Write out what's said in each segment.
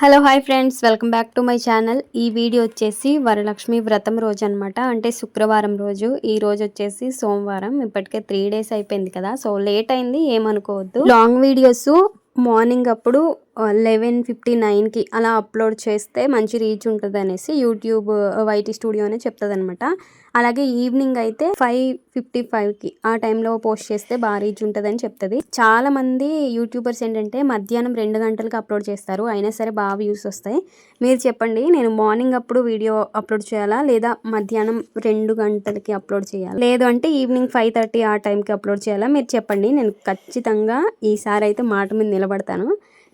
Hello hi friends. Welcome back to my channel. ఈ video వచ్చేసి వరలక్ష్మి వ్రతం రోజు అనమాట అంటే శుక్రవారం రోజు. ఈ రోజు వచ్చేసి సోమవారం. ఇప్పటికే త్రీ డేస్ అయిపోయింది కదా. సో లేట్ అయింది. ఏమనుకోవద్దు. లాంగ్ వీడియోస్ మార్నింగ్ అప్పుడు లెవెన్ ఫిఫ్టీ నైన్కి అలా అప్లోడ్ చేస్తే మంచి రీచ్ ఉంటుంది అనేసి యూట్యూబ్ వైటీ స్టూడియో అనే చెప్తుంది అనమాట అలాగే ఈవినింగ్ అయితే ఫైవ్ ఫిఫ్టీ ఫైవ్కి ఆ టైంలో పోస్ట్ చేస్తే బాగా రీచ్ ఉంటుందని చెప్తుంది. చాలా మంది యూట్యూబర్స్ ఏంటంటే మధ్యాహ్నం రెండు గంటలకు అప్లోడ్ చేస్తారు. అయినా సరే బాగా వ్యూస్ వస్తాయి. మీరు చెప్పండి నేను మార్నింగ్ అప్పుడు వీడియో అప్లోడ్ చేయాలా? లేదా మధ్యాహ్నం రెండు గంటలకి అప్లోడ్ చేయాలా? లేదు అంటే ఈవినింగ్ ఫైవ్ థర్టీ ఆ టైంకి అప్లోడ్ చేయాలా? మీరు చెప్పండి నేను ఖచ్చితంగా ఈసారి అయితే మాట మీద నిలబడతాను.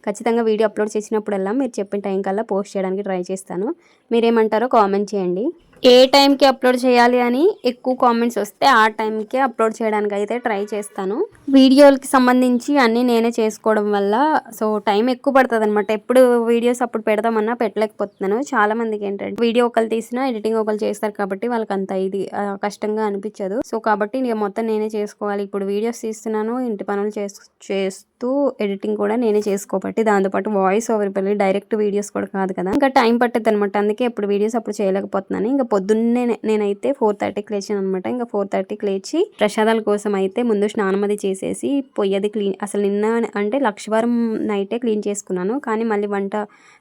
ఖచ్చితంగా వీడియో అప్లోడ్ చేసినప్పుడల్లా మీరు చెప్పిన టైం కల్లా పోస్ట్ చేయడానికి ట్రై చేస్తాను. మీరేమంటారో కామెంట్ చేయండి. ఏ టైంకి అప్లోడ్ చేయాలి అని ఎక్కువ కామెంట్స్ వస్తే ఆ టైంకి అప్లోడ్ చేయడానికి అయితే ట్రై చేస్తాను. వీడియోలకి సంబంధించి అన్నీ నేనే చేసుకోవడం వల్ల సో టైం ఎక్కువ పడుతుంది అనమాట ఎప్పుడు వీడియోస్ అప్పుడు పెడదామన్నా పెట్టలేకపోతున్నాను. చాలా మందికి ఏంటంటే వీడియో ఒకరు తీసినా ఎడిటింగ్ ఒకరు చేస్తారు కాబట్టి వాళ్ళకి అంత ఇది కష్టంగా అనిపించదు. సో కాబట్టి మొత్తం నేనే చేసుకోవాలి. ఇప్పుడు వీడియోస్ తీస్తున్నాను ఇంటి పనులు చేస్తూ ఎడిటింగ్ కూడా నేనే చేసుకోబట్టి దాంతోపాటు వాయిస్ ఓవర్ పెళ్ళి డైరెక్ట్ వీడియోస్ కూడా కాదు కదా. ఇంకా టైం పట్టద్దు అనమాట అందుకే ఇప్పుడు వీడియోస్ అప్పుడు చేయలేకపోతున్నాను. ఇంకా పొద్దున్నే నేనైతే ఫోర్ థర్టీకి లేచాను అనమాట ఇంకా ఫోర్ థర్టీకి లేచి ప్రసాదాల కోసం అయితే ముందు స్నానమది చేసేసి పొయ్యది క్లీన్ అసలు నిన్న అంటే లక్షవారం నైటే క్లీన్ చేసుకున్నాను. కానీ మళ్ళీ వంట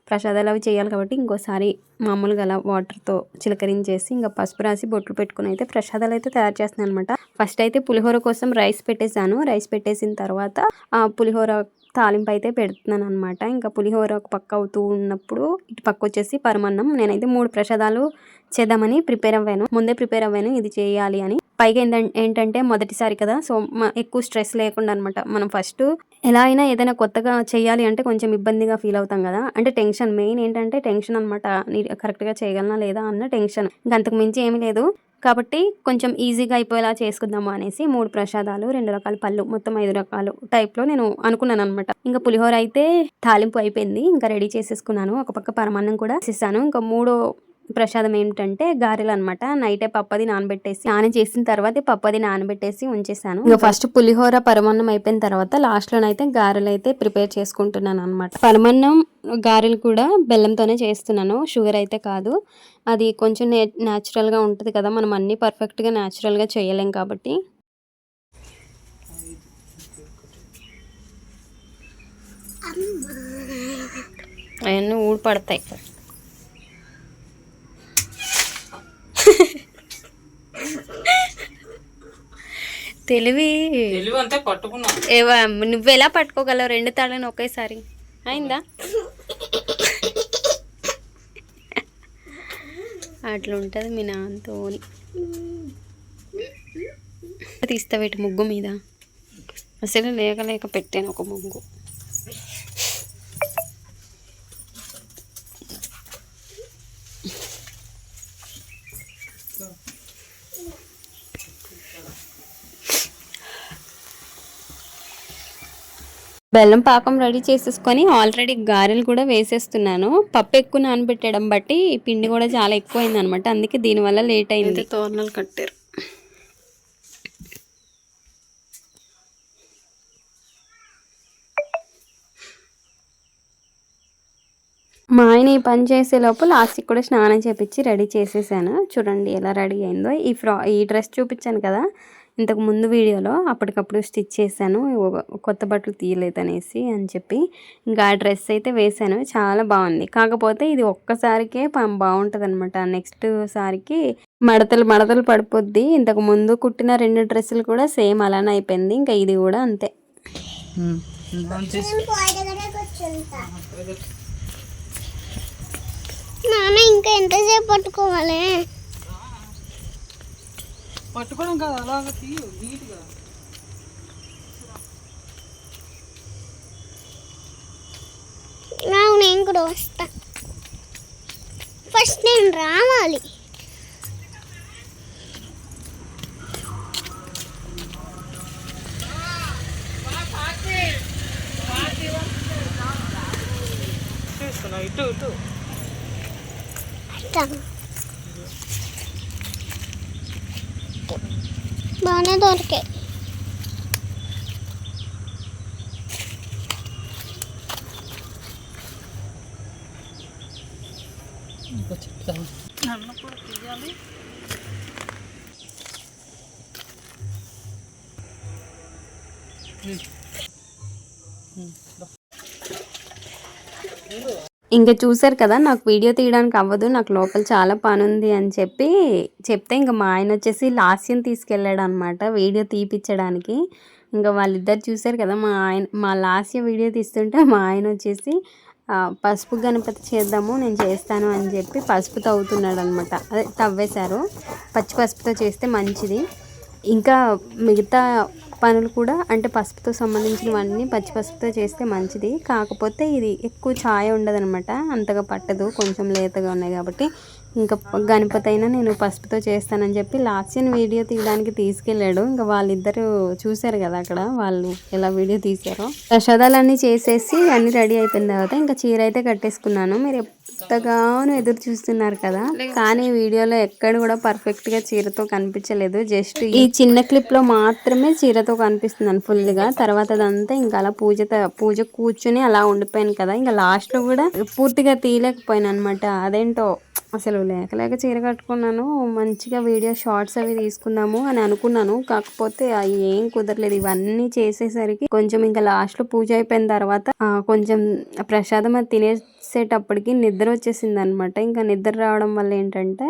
ప్రసాదాలు అవి చేయాలి కాబట్టి ఇంకోసారి మామూలుగా అలా వాటర్తో చిలకరించేసి ఇంకా పసుపు రాసి బొట్లు పెట్టుకుని అయితే ప్రసాదాలు అయితే తయారు చేస్తున్నాను అనమాట ఫస్ట్ అయితే పులిహోర కోసం రైస్ పెట్టేశాను. రైస్ పెట్టేసిన తర్వాత ఆ పులిహోర తాలింపు అయితే పెడుతున్నాను అనమాట ఇంకా పులిహోర ఒక పక్క అవుతూ ఉన్నప్పుడు ఇటు పక్క వచ్చేసి పరమన్నం. నేనైతే మూడు ప్రసాదాలు చేద్దామని ప్రిపేర్ అవ్వాను. ముందే ప్రిపేర్ అవ్వాను ఇది చేయాలి అని. పైగా ఏంటంటే ఏంటంటే మొదటిసారి కదా సో మ- ఎక్కువ స్ట్రెస్ లేకుండా అనమాట మనం ఫస్ట్ ఎలా అయినా ఏదైనా కొత్తగా చేయాలి అంటే కొంచెం ఇబ్బందిగా ఫీల్ అవుతాం కదా. అంటే టెన్షన్ మెయిన్ ఏంటంటే టెన్షన్ అనమాట కరెక్ట్గా చేయగలనా లేదా అన్న టెన్షన్. ఇంకా అంతకు మించి ఏమీ లేదు. కాబట్టి కొంచెం ఈజీగా అయిపోయేలా చేసుకుందాము అనేసి మూడు ప్రసాదాలు రెండు రకాల పళ్ళు మొత్తం ఐదు రకాలు టైప్లో నేను అనుకున్నాను అనమాట ఇంకా పులిహోర అయితే తాలింపు అయిపోయింది. ఇంకా రెడీ చేసేసుకున్నాను. ఒక పక్క పరమాన్నం కూడా చేసాను ఇంకా మూడో ప్రసాదం ఏమిటంటే గారెలు అనమాట నైటే పప్పది నానబెట్టేసి స్నానం చేసిన తర్వాత పప్పది నానబెట్టేసి ఉంచేసాను. ఇంకా ఫస్ట్ పులిహోర పరమాన్నం అయిపోయిన తర్వాత లాస్ట్ లోనైతే గారెలు అయితే ప్రిపేర్ చేసుకుంటున్నాను అనమాట పరమాన్నం గారెలు కూడా బెల్లంతోనే చేస్తున్నాను. షుగర్ అయితే కాదు. అది కొంచెం నే న్యాచురల్గా ఉంటుంది కదా. మనం అన్నీ పర్ఫెక్ట్గా న్యాచురల్గా చేయలేం కాబట్టి. అవన్నీ ఊడిపడతాయి. తెలివి నువ్వు ఎలా పట్టుకోగలవు? రెండు తాళ్ళని ఒకేసారి. అయిందా? అట్లా ఉంటుంది మీ నాన్నతోని. తీస్తావేటి ముగ్గు మీద. అసలు లేక లేక పెట్టాను ఒక ముగ్గు. బెల్లం పాకం రెడీ చేసేసుకొని ఆల్రెడీ గారెలు కూడా వేసేస్తున్నాను. పప్పు ఎక్కువ నానబెట్టడం బట్టి పిండి కూడా చాలా ఎక్కువ అయింది అనమాట అందుకే దీనివల్ల లేట్ అయింది. తోరణాలు కట్టారు. మా ఆయన ఈ పని చేసే లోపు లాస్ట్కి కూడా స్నానం చేపించి రెడీ చేసేసాను. చూడండి ఎలా రెడీ అయిందో. ఈ ఫ్రా ఈ డ్రెస్ చూపించాను కదా. ఇంతకు ముందు వీడియోలో అప్పటికప్పుడు స్టిచ్ చేశాను కొత్త బట్టలు తీయలేదు అనేసి అని చెప్పి ఇంకా ఆ డ్రెస్ అయితే వేశాను. చాలా బాగుంది. కాకపోతే ఇది ఒక్కసారికే బాగుంటుంది అనమాట నెక్స్ట్ సారికి మడతలు మడతలు పడిపోద్ది. ఇంతకు ముందు కుట్టిన రెండు డ్రెస్సులు కూడా సేమ్ అలానే అయిపోయింది. ఇంకా ఇది కూడా అంతే. నాన్న ఇంకా ఎంతసేపు పట్టుకోవాలి? పట్టుకోవడం కాదు అలాగ తీయు నీట్గా. నాకు నేను కూడా వస్తా. ఫస్ట్ నేను రావాలి. ఇటు ఇటు. అట్లా. బాగానే దొరికాయి ఇంకో చెప్తాను అన్నప్పుడు తీయాలి ఇంకా చూసారు కదా నాకు వీడియో తీయడానికి అవ్వదు నాకు లోపల చాలా పని ఉంది అని చెప్పి చెప్తే ఇంకా మా ఆయన వచ్చేసి లాస్యం తీసుకెళ్ళాడు అనమాట వీడియో తీపిచ్చడానికి. ఇంకా వాళ్ళిద్దరు చూసారు కదా మా ఆయన మా లాస్య వీడియో తీస్తుంటే మా ఆయన వచ్చేసి పసుపు గణపతి చేద్దాము నేను చేస్తాను అని చెప్పి పసుపు తవ్వుతున్నాడు అనమాట అదే తవ్వేశారు. పచ్చి పసుపుతో చేస్తే మంచిది. ఇంకా మిగతా పనులు కూడా అంటే పసుపుతో సంబంధించినవన్నీ పచ్చి పసుపుతో చేస్తే మంచిది. కాకపోతే ఇది ఎక్కువ ఛాయ ఉండదనమాట. అంతగా పట్టదు కొంచెం లేతగా ఉన్నాయి కాబట్టి. ఇంకా గణపతి అయినా నేను పసుపుతో చేస్తానని చెప్పి లాస్ట్ ఇయర్ వీడియో తీయడానికి తీసుకెళ్ళాడు. ఇంకా వాళ్ళిద్దరూ చూశారు కదా అక్కడ వాళ్ళు ఎలా వీడియో తీశారో. ప్రసాదాలన్నీ చేసేసి అన్నీ రెడీ అయిపోయిన తర్వాత ఇంకా చీర అయితే కట్టేసుకున్నాను. మీరు ఎంతగానో ఎదురు చూస్తున్నారు కదా. కానీ వీడియోలో ఎక్కడ కూడా పర్ఫెక్ట్గా చీరతో కనిపించలేదు. జస్ట్ ఈ చిన్న క్లిప్లో మాత్రమే చీరతో కనిపిస్తున్నాను ఫుల్గా తర్వాత అదంతా ఇంకా అలా పూజ పూజ కూర్చుని అలా ఉండిపోయాను కదా. ఇంకా లాస్ట్లో కూడా పూర్తిగా తీయలేకపోయాను అనమాట అదేంటో అసలు లేక లేక చీర కట్టుకున్నాను. మంచిగా వీడియో షార్ట్స్ అవి తీసుకుందాము అని అనుకున్నాను. కాకపోతే అవి ఏం కుదరలేదు. ఇవన్నీ చేసేసరికి కొంచెం ఇంకా లాస్ట్లో పూజ అయిపోయిన తర్వాత కొంచెం ప్రసాదం అది తినే వచ్చేటప్పటికి నిద్ర వచ్చేసింది అనమాట ఇంకా నిద్ర రావడం వల్ల ఏంటంటే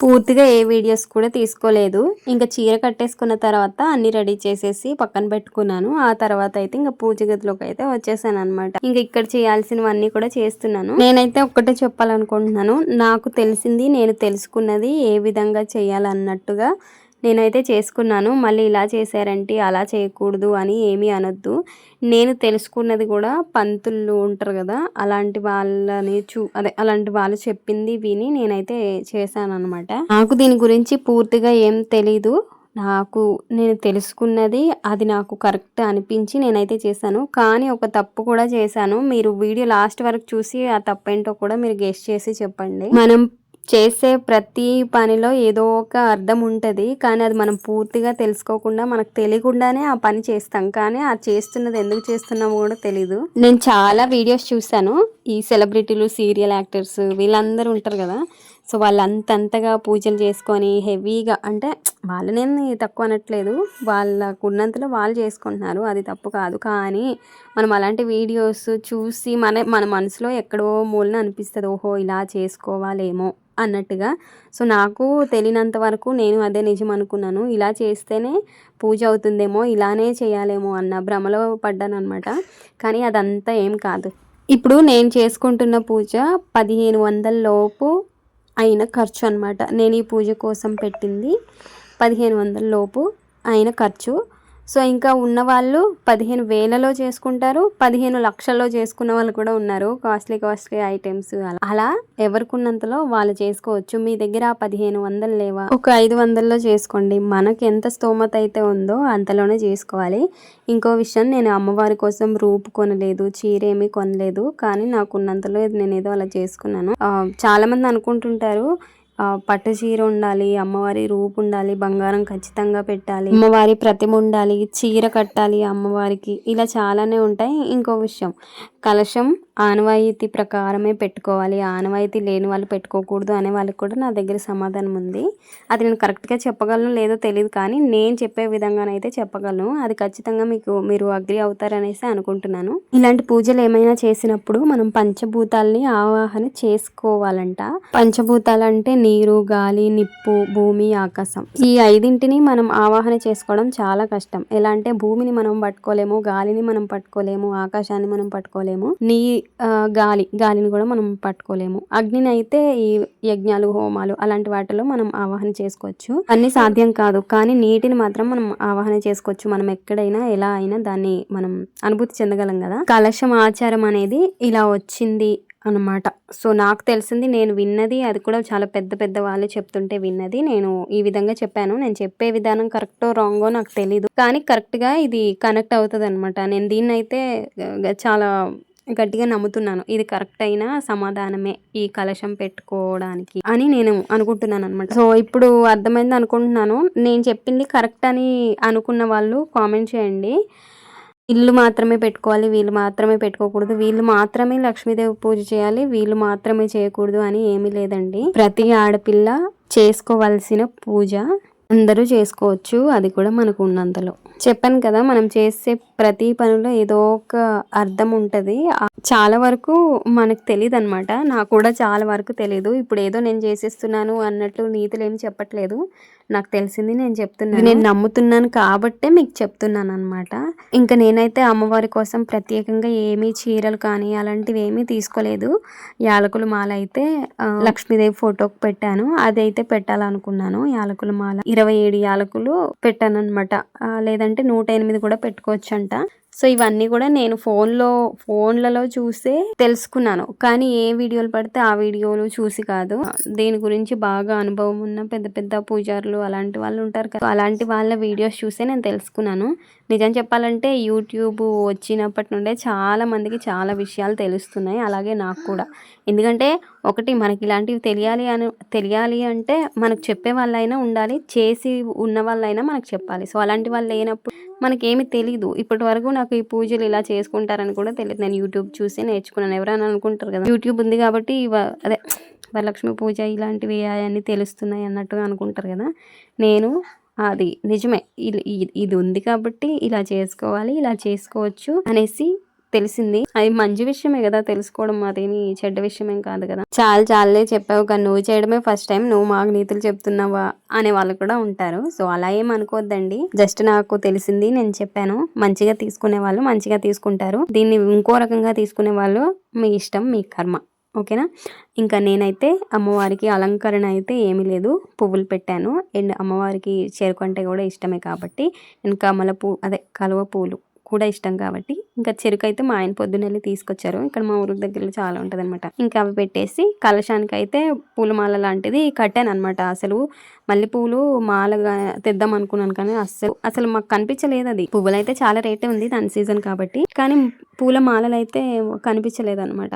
పూర్తిగా ఏ వీడియోస్ కూడా తీసుకోలేదు. ఇంకా చీర కట్టేసుకున్న తర్వాత అన్ని రెడీ చేసేసి పక్కన పెట్టుకున్నాను. ఆ తర్వాత అయితే ఇంకా పూజ గదిలోకి అయితే వచ్చేసాను అనమాట ఇంకా ఇక్కడ చేయాల్సినవన్నీ కూడా చేస్తున్నాను. నేనైతే ఒక్కటే చెప్పాలనుకుంటున్నాను. నాకు తెలిసింది నేను తెలుసుకున్నది ఏ విధంగా చేయాలన్నట్టుగా. నేనైతే చేసుకున్నాను. మళ్ళీ ఇలా చేశారంటే అలా చేయకూడదు అని ఏమీ అనొద్దు. నేను తెలుసుకున్నది కూడా పంతులు ఉంటారు కదా అలాంటి వాళ్ళని చూ అదే అలాంటి వాళ్ళు చెప్పింది విని నేనైతే చేశాను అనమాట నాకు దీని గురించి పూర్తిగా ఏం తెలీదు. నాకు నేను తెలుసుకున్నది అది నాకు కరెక్ట్ అనిపించి నేనైతే చేశాను. కానీ ఒక తప్పు కూడా చేశాను. మీరు వీడియో లాస్ట్ వరకు చూసి ఆ తప్పు ఏంటో కూడా మీరు గెస్ట్ చేసి చెప్పండి. మనం చేసే ప్రతి పనిలో ఏదో ఒక అర్థం ఉంటుంది. కానీ అది మనం పూర్తిగా తెలుసుకోకుండా మనకు తెలియకుండానే ఆ పని చేస్తాం. కానీ ఆ చేస్తున్నది ఎందుకు చేస్తున్నామో కూడా తెలీదు. నేను చాలా వీడియోస్ చూశాను. ఈ సెలబ్రిటీలు సీరియల్ యాక్టర్స్ వీళ్ళందరూ ఉంటారు కదా. సో వాళ్ళు అంతంతగా పూజలు చేసుకొని హెవీగా అంటే వాళ్ళనేమి తక్కువ అనట్లేదు. వాళ్ళకు ఉన్నంతలో వాళ్ళు చేసుకుంటున్నారు. అది తప్పు కాదు. కానీ మనం అలాంటి వీడియోస్ చూసి మన మన మనసులో ఎక్కడో మూలన అనిపిస్తుంది. ఓహో ఇలా చేసుకోవాలేమో అన్నట్టుగా. సో నాకు తెలియనంత వరకు నేను అదే నిజం అనుకున్నాను. ఇలా చేస్తేనే పూజ అవుతుందేమో ఇలానే చేయాలేమో అన్న భ్రమలో పడ్డాను అనమాట కానీ అదంతా ఏం కాదు. ఇప్పుడు నేను చేసుకుంటున్న పూజ పదిహేను వందల లోపు అయిన ఖర్చు అనమాట నేను ఈ పూజ కోసం పెట్టింది పదిహేను వందల లోపు అయిన ఖర్చు. సో ఇంకా ఉన్నవాళ్ళు పదిహేను వేలలో చేసుకుంటారు పదిహేను లక్షల్లో చేసుకున్న వాళ్ళు కూడా ఉన్నారు. కాస్ట్లీ కాస్ట్లీ ఐటమ్స్ అలా. అలా ఎవరికి ఉన్నంతలో వాళ్ళు చేసుకోవచ్చు. మీ దగ్గర పదిహేను వందలు లేవా? ఒక ఐదు వందల్లో చేసుకోండి. మనకి ఎంత స్తోమత అయితే ఉందో అంతలోనే చేసుకోవాలి. ఇంకో విషయం నేను అమ్మవారి కోసం రూపు కొనలేదు చీర ఏమీ కొనలేదు. కానీ నాకున్నంతలో నేను ఏదో అలా చేసుకున్నాను. చాలామంది చాలా మంది అనుకుంటుంటారు పట్టు చీర ఉండాలి అమ్మవారి రూపు ఉండాలి బంగారం ఖచ్చితంగా పెట్టాలి. అమ్మవారి ప్రతిమ ఉండాలి చీర కట్టాలి అమ్మవారికి. ఇలా చాలానే ఉంటాయి. ఇంకో విషయం కలశం ఆనవాయితీ ప్రకారమే పెట్టుకోవాలి. ఆనవాయితీ లేని వాళ్ళు పెట్టుకోకూడదు అనే వాళ్ళకి కూడా నా దగ్గర సమాధానం ఉంది. అది నేను కరెక్ట్గా చెప్పగలను లేదో తెలియదు కానీ నేను చెప్పే విధంగానైతే చెప్పగలను. అది ఖచ్చితంగా మీకు మీరు అగ్రి అవుతారనేసి అనుకుంటున్నాను. ఇలాంటి పూజలు ఏమైనా చేసినప్పుడు మనం పంచభూతాలని ఆవాహన చేసుకోవాలంట. పంచభూతాలు అంటే నీరు గాలి నిప్పు భూమి ఆకాశం. ఈ ఐదింటిని మనం ఆవాహన చేసుకోవడం చాలా కష్టం. ఎలా అంటే భూమిని మనం పట్టుకోలేము గాలిని మనం పట్టుకోలేము ఆకాశాన్ని మనం పట్టుకోలేము. నీ గాలి గాలిని కూడా మనం పట్టుకోలేము. అగ్నిని అయితే ఈ యజ్ఞాలు హోమాలు అలాంటి వాటిలో మనం ఆవాహన చేసుకోవచ్చు. అన్ని సాధ్యం కాదు. కానీ నీటిని మాత్రం మనం ఆవాహన చేసుకోవచ్చు. మనం ఎక్కడైనా ఎలా అయినా దాన్ని మనం అనుభూతి చెందగలం కదా. కలశం ఆచారం అనేది ఇలా వచ్చింది అన్నమాట సో నాకు తెలిసింది నేను విన్నది అది కూడా చాలా పెద్ద పెద్ద వాళ్ళు చెప్తుంటే విన్నది. నేను ఈ విధంగా చెప్పాను. నేను చెప్పే విధానం కరెక్టో రాంగో నాకు తెలీదు. కానీ కరెక్ట్గా ఇది కనెక్ట్ అవుతుంది అనమాట నేను దీన్ని అయితే చాలా గట్టిగా నమ్ముతున్నాను. ఇది కరెక్ట్ అయిన సమాధానమే ఈ కలశం పెట్టుకోవడానికి అని నేను అనుకుంటున్నాను అనమాట సో ఇప్పుడు అర్థమైంది అనుకుంటున్నాను నేను చెప్పింది కరెక్ట్ అని అనుకున్న వాళ్ళు కామెంట్ చేయండి. ఇల్లు మాత్రమే పెట్టుకోవాలి వీళ్ళు మాత్రమే పెట్టుకోకూడదు. వీళ్ళు మాత్రమే లక్ష్మీదేవి పూజ చేయాలి వీళ్ళు మాత్రమే చేయకూడదు అని ఏమీ లేదండి. ప్రతి ఆడపిల్ల చేసుకోవాల్సిన పూజ అందరూ చేసుకోవచ్చు అది కూడా మనకు ఉన్నంతలో. చెప్పాను కదా మనం చేసే ప్రతి పనిలో ఏదో ఒక అర్థం ఉంటుంది. చాలా వరకు మనకు తెలియదు అనమాట నాకు కూడా చాలా వరకు తెలియదు ఇప్పుడు ఏదో నేను చేసేస్తున్నాను అన్నట్లు నీతులు ఏమి చెప్పట్లేదు. నాకు తెలిసింది నేను చెప్తున్నాను. నేను నమ్ముతున్నాను కాబట్టే మీకు చెప్తున్నాను అనమాట ఇంకా నేనైతే అమ్మవారి కోసం ప్రత్యేకంగా ఏమీ చీరలు కానీ అలాంటివి ఏమీ తీసుకోలేదు. యాలకుల మాల అయితే లక్ష్మీదేవి ఫోటోకి పెట్టాను. అదైతే పెట్టాలనుకున్నాను. యాలకుల మాల ఇరవై ఏడు యాలకులు పెట్టాను అనమాట లేదంటే నూట ఎనిమిది కూడా పెట్టుకోవచ్చు అంట సో ఇవన్నీ కూడా నేను ఫోన్లో ఫోన్లలో చూసే తెలుసుకున్నాను. కానీ ఏ వీడియోలు పడితే ఆ వీడియోలు చూసి కాదు. దీని గురించి బాగా అనుభవం ఉన్న పెద్ద పెద్ద పూజారులు అలాంటి వాళ్ళు ఉంటారు కదా. అలాంటి వాళ్ళ వీడియోస్ చూసే నేను తెలుసుకున్నాను. నిజం చెప్పాలంటే యూట్యూబ్ వచ్చినప్పటి నుండే చాలా మందికి చాలా విషయాలు తెలుస్తున్నాయి. అలాగే నాకు కూడా. ఎందుకంటే ఒకటి మనకి ఇలాంటివి తెలియాలి అని తెలియాలి అంటే మనకు చెప్పే వాళ్ళైనా ఉండాలి. చేసి ఉన్న వాళ్ళైనా మనకు చెప్పాలి. సో అలాంటి వాళ్ళు లేనప్పుడు మనకేమి తెలీదు. ఇప్పటి వరకు నాకు ఈ పూజలు ఇలా చేసుకుంటారని కూడా తెలియదు నేను యూట్యూబ్ చూసి నేర్చుకున్నాను. ఎవరైనా అనుకుంటారు కదా. యూట్యూబ్ ఉంది కాబట్టి అదే వరలక్ష్మి పూజ ఇలాంటివి అవన్నీ తెలుస్తున్నాయి అన్నట్టుగా అనుకుంటారు కదా. నేను అది నిజమే. ఇది- ఇది ఉంది కాబట్టి ఇలా చేసుకోవాలి ఇలా చేసుకోవచ్చు అనేసి తెలిసింది. అది మంచి విషయమే కదా తెలుసుకోవడం అదేమి చెడ్డ విషయమేం కాదు కదా. చాలా చాలే చెప్పావు కానీ నువ్వు చేయడమే ఫస్ట్ టైం నువ్వు మాకు నీతులు చెప్తున్నావా అనే వాళ్ళు కూడా ఉంటారు. సో అలా ఏం అనుకోవద్దండి జస్ట్ నాకు తెలిసింది నేను చెప్పాను. మంచిగా తీసుకునే వాళ్ళు మంచిగా తీసుకుంటారు. దీన్ని ఇంకో రకంగా తీసుకునే వాళ్ళు మీ ఇష్టం మీ కర్మ. ఓకేనా? ఇంకా నేనైతే అమ్మవారికి అలంకరణ అయితే ఏమీ లేదు. పువ్వులు పెట్టాను. అండ్ అమ్మవారికి చేరుకుంటే కూడా ఇష్టమే కాబట్టి నేను కమల పూ అదే కలువ పూలు కూడా ఇష్టం కాబట్టి ఇంకా చెరుకు అయితే మా ఆయన పొద్దున్నెళ్ళి తీసుకొచ్చారు. ఇక్కడ మా ఊరి దగ్గర చాలా ఉంటుంది అనమాట ఇంకా అవి పెట్టేసి కలశానికి అయితే పూలమాల లాంటిది కట్టాను అనమాట అసలు. మల్లెపూలు మాలగా తెద్దాం అనుకున్నాను కానీ అస్సలు అసలు మాకు కనిపించలేదు అది. పువ్వులు అయితే చాలా రేటే ఉంది దాని సీజన్ కాబట్టి కానీ పూల మాలలు అయితే కనిపించలేదు అనమాట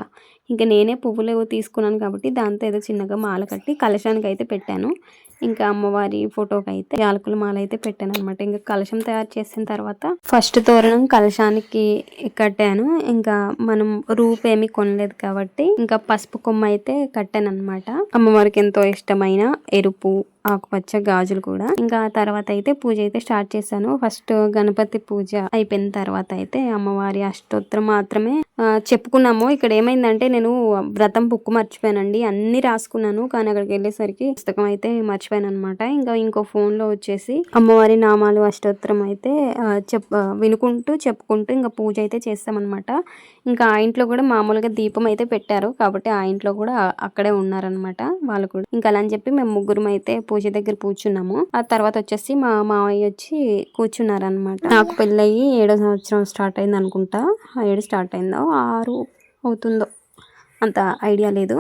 ఇంకా నేనే పువ్వులు తీసుకున్నాను కాబట్టి దాంతో ఏదో చిన్నగా మాల కట్టి కలశానికి అయితే పెట్టాను. ఇంకా అమ్మవారి ఫోటోకి అయితే యాలకుల మాల అయితే పెట్టాను అనమాట ఇంకా కలశం తయారు చేసిన తర్వాత ఫస్ట్ తోరణం కలశానికి కట్టాను. ఇంకా మనం రూప్ ఏమీ కొనలేదు కాబట్టి ఇంకా పసుపు కొమ్మ అయితే కట్టాను అనమాట అమ్మవారికి ఎంతో ఇష్టమైన ఎరుపు ఆకుపచ్చ గాజులు కూడా. ఇంకా తర్వాత అయితే పూజ అయితే స్టార్ట్ చేశాను. ఫస్ట్ గణపతి పూజ అయిపోయిన తర్వాత అయితే అమ్మవారి అష్టోత్తరం మాత్రమే చెప్పుకున్నాము. ఇక్కడ ఏమైందంటే నేను వ్రతం బుక్ మర్చిపోయానండి. అన్ని రాసుకున్నాను కానీ అక్కడికి వెళ్ళేసరికి పుస్తకం అయితే మర్చిపోయాను అనమాట ఇంకా ఇంకో ఫోన్లో వచ్చేసి అమ్మవారి నామాలు అష్టోత్తరం అయితే చెప్ వినుకుంటూ చెప్పుకుంటూ ఇంకా పూజ అయితే చేస్తామన్నమాట. ఇంకా ఆ ఇంట్లో కూడా మామూలుగా దీపం అయితే పెట్టారు. కాబట్టి ఆ ఇంట్లో కూడా అక్కడే ఉన్నారనమాట వాళ్ళు కూడా. ఇంకా అలా అని చెప్పి మేము ముగ్గురం అయితే పూజ దగ్గర కూర్చున్నాము. ఆ తర్వాత వచ్చేసి మా మావయ్య వచ్చి కూర్చున్నారనమాట నాకు పెళ్ళయి ఏడో సంవత్సరం స్టార్ట్ అయింది అనుకుంటా. ఆ ఏడు స్టార్ట్ అయిందో ఆరు అవుతుందో అంత ఐడియా లేదు.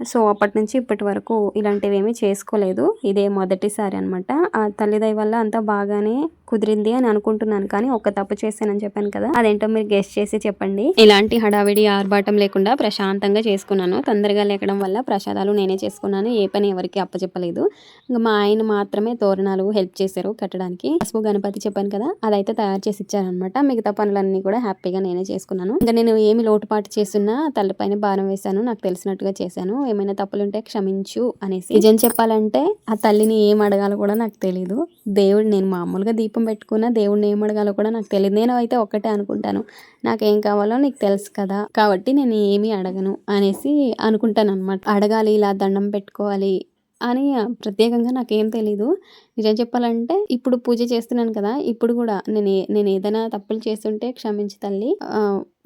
సో అప్పటి నుంచి ఇప్పటి వరకు ఇలాంటివి ఏమీ చేసుకోలేదు. ఇదే మొదటిసారి అనమాట ఆ తల్లిదయ వల్ల అంతా బాగానే కుదిరింది అని అనుకుంటున్నాను. కానీ ఒక్క తప్పు చేశానని చెప్పాను కదా అదేంటో మీరు గెస్ట్ చేసి చెప్పండి. ఇలాంటి హడావిడి ఆర్భాటం లేకుండా ప్రశాంతంగా చేసుకున్నాను. తొందరగా లేకడం వల్ల ప్రసాదాలు నేనే చేసుకున్నాను. ఏ పని ఎవరికి అప్పచెప్పలేదు. ఇంకా మా ఆయన మాత్రమే తోరణాలు హెల్ప్ చేశారు కట్టడానికి. పసుపు గణపతి చెప్పాను కదా అదైతే తయారు చేసి ఇచ్చారనమాట మిగతా పనులన్నీ కూడా హ్యాపీగా నేనే చేసుకున్నాను. ఇంకా నేను ఏమి లోటుపాటు చేస్తున్నా తల్లిపైన భారం వేశాను నాకు తెలిసినట్టుగా చేశాను. ఏమైనా తప్పులుంటే క్షమించు అనేసి. నిజం చెప్పాలంటే ఆ తల్లిని ఏం అడగాలో కూడా నాకు తెలియదు దేవుడు నేను మామూలుగా దీపం పెట్టుకున్న దేవుడిని ఏం అడగాలో కూడా నాకు తెలియదు నేను అయితే ఒక్కటే అనుకుంటాను. నాకేం కావాలో నీకు తెలుసు కదా. కాబట్టి నేను ఏమీ అడగను అనేసి అనుకుంటాను అనమాట అడగాలి ఇలా దండం పెట్టుకోవాలి అని ప్రత్యేకంగా నాకేం తెలీదు. నిజం చెప్పాలంటే ఇప్పుడు పూజ చేస్తున్నాను కదా. ఇప్పుడు కూడా నేను ఏ- నేను ఏదైనా తప్పులు చేస్తుంటే క్షమించి తల్లి.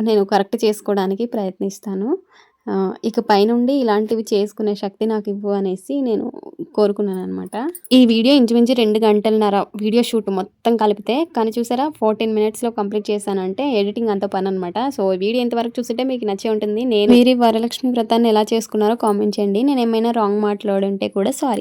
నేను కరెక్ట్ చేసుకోవడానికి ప్రయత్నిస్తాను. ఇక పైనుండి ఇలాంటివి చేసుకునే శక్తి నాకు ఇవ్వు అనేసి నేను కోరుకున్నాను అనమాట ఈ వీడియో ఇంచుమించు రెండు గంటలన్నర వీడియో షూట్ మొత్తం కలిపితే కానీ చూసారా ఫోర్టీన్ మినిట్స్లో కంప్లీట్ చేశానంటే ఎడిటింగ్ అంత పని అనమాట సో వీడియో ఇంతవరకు చూస్తుంటే మీకు నచ్చే ఉంటుంది. నేను మీరు వరలక్ష్మి వ్రతాన్ని ఎలా చేసుకున్నారో కామెంట్ చేయండి. నేను ఏమైనా రాంగ్ మాట్లాడుంటే కూడా సారీ.